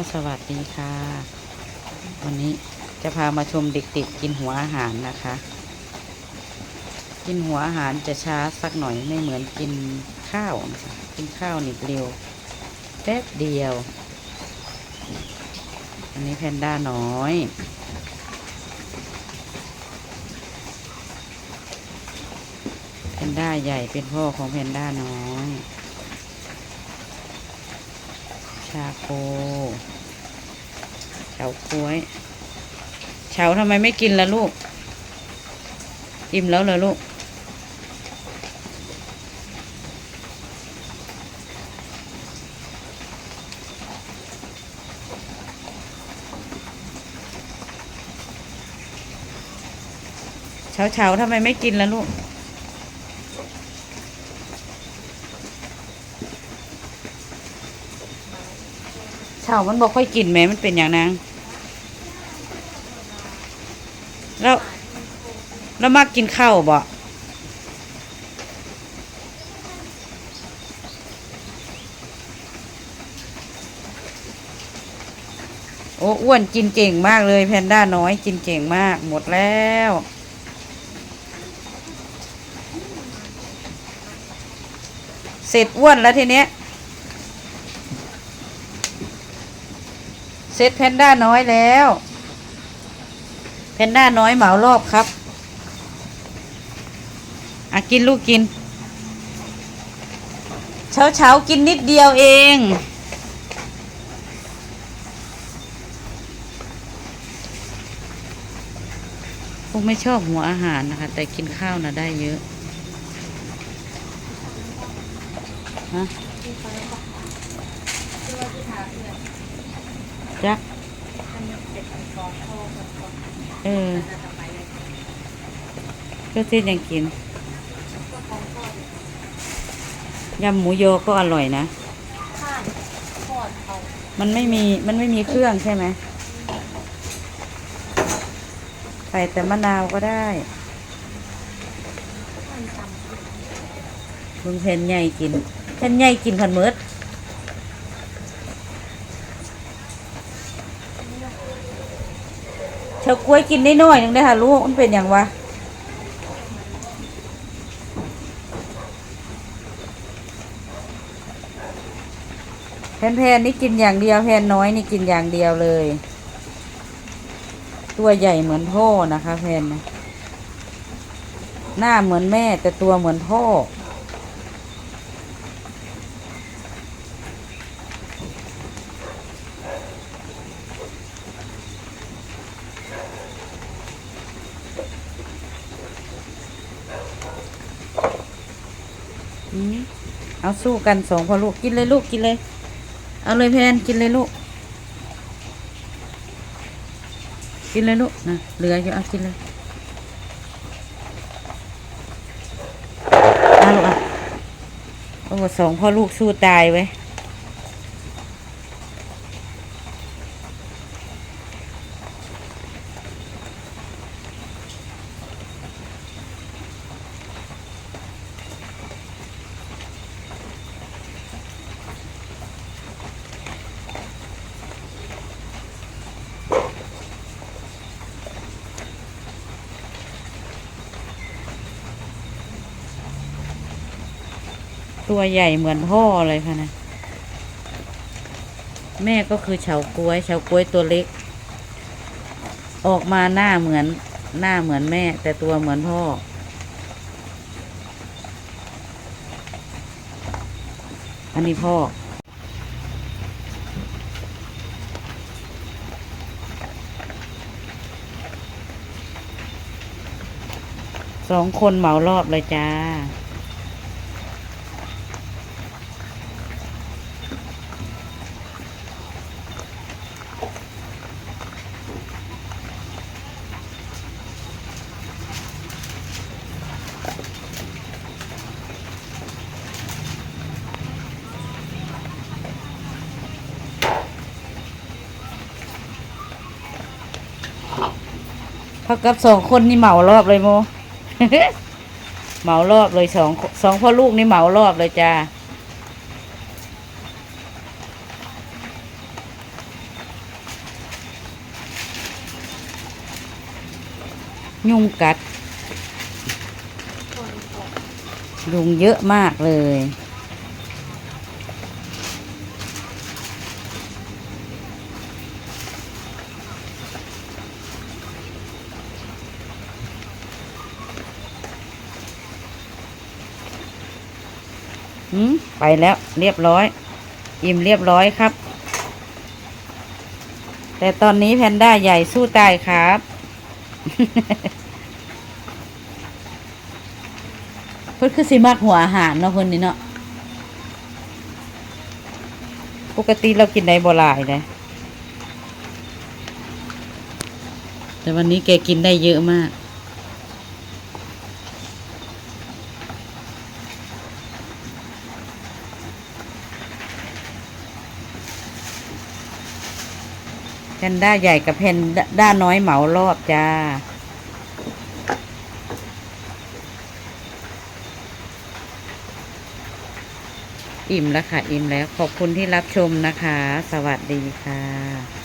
สวัสดีค่ะ วันนี้จะพามาชมเด็กๆกินหัวอาหารนะคะ กินหัวอาหารจะช้าสักหน่อยไม่เหมือนกินข้าวนะคะกินข้าวนี่เร็วแป๊บเดียว อันนี้แพนด้าน้อยแพนด้าใหญ่เป็นพ่อของแพนด้าน้อย ชาโคเฉาก้วยเฉาทำไมไม่กินล่ะลูก อิ่มแล้วเหรอลูกเฉาเฉาทำไมไม่กินล่ะลูก เฉามันบอกค่อยกินแม้มันเป็นอย่างนั้นแล้วแล้วมักกินข้าวบ่โอ้อ้วนกินเก่งมากเลยแพนด้าน้อยกินเก่งมาก หมดแล้วเสร็จอ้วนแล้วทีเนี้ย เซตแพนด้าน้อยแล้ว แพนด้าน้อยเหมารอบครับอะกินลูกกิน เช้าเช้ากินนิดเดียวเอง พวกไม่ชอบหัวอาหารนะคะ แต่กินข้าวนะได้เยอะ ฮะ จักเออก็เส้นยังกินยำหมูโยก็อร่อยนะ มันไม่มี มันไม่มีเครื่องใช่ไหม ใส่แต่มะนาวก็ได้ข้านจลุงเพนใหญ่กินเพนใหญ่กินผันเมิด เฉากล้วยกินได้น้อยหนึงได้ค่ะลูกมันเป็นอย่างวะแพนแพนนี่กินอย่างเดียวแพนน้อยนี่กินอย่างเดียวเลย ตัวใหญ่เหมือนพ่อนะคะแพนนหน้าเหมือนแม่แต่ตัวเหมือนพ่อ เอาสู้กันสองพ่อลูกกินเลยลูกกินเลย เอาเลยแพนกินเลยลูก กินเลยลูกนะเหลืออยู่เอากินเลยเอาลูกอะโอ้สองพ่อลูกสู้ตายไว้ ตัวใหญ่เหมือนพ่อเลยค่ะนะ แม่ก็คือเฉาก้วยเฉาก้วยตัวเล็ก ออกมาหน้าเหมือนหน้าเหมือนแม่ แต่ตัวเหมือนพ่อ อันนี้พ่อสองคนเหมารอบเลยจ้า พักกับสองคนนี่เหมารอบเลยโมเหมารอบเลยสองสองพ่อลูกนี่เหมารอบเลยจ้ายุงกัดยุงเยอะมากเลย หืมไปแล้วเรียบร้อย อิ่มเรียบร้อยครับ แต่ตอนนี้แพนด้าใหญ่สู้ตายครับ เพิ่นคือสิมักหัวอาหารเนาะเพิ่นนี่เนาะปกติเรากินได้บ่หลายเลยแต่วันนี้แกกินได้เยอะมาก แพนด้าใหญ่กับแพนด้าน้อยเหมารอบจ้า อิ่มแล้วค่ะ อิ่มแล้ว ขอบคุณที่รับชมนะคะ สวัสดีค่ะ